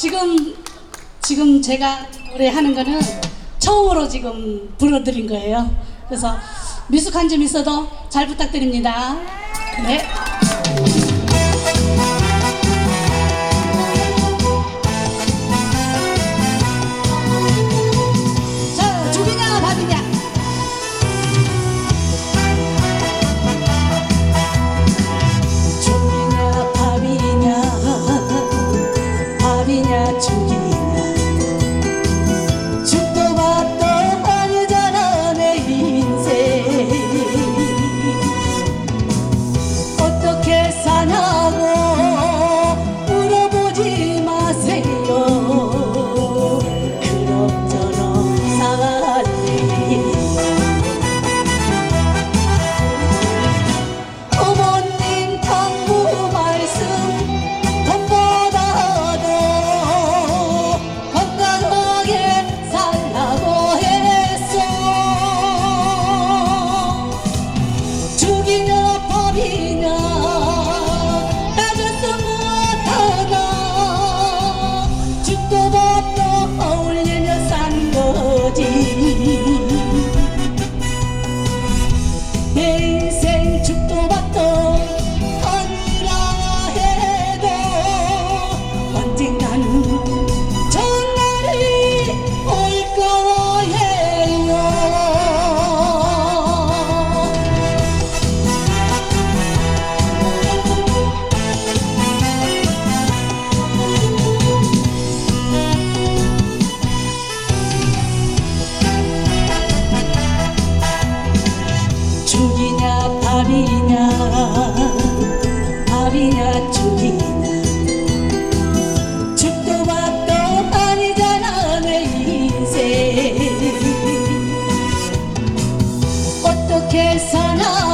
지금 지금 제가 노래하는 거는 처음으로 지금 불러드린 거예요. 그래서 미숙한 점 있어도 잘 부탁드립니다. 네. niña chiquita. 아비나 아비나 죽이나 죽도 밥도 아니잖아 내 인생. 어떻게 사나?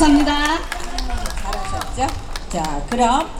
감사합니다. 음, 잘하셨죠? 자, 그럼.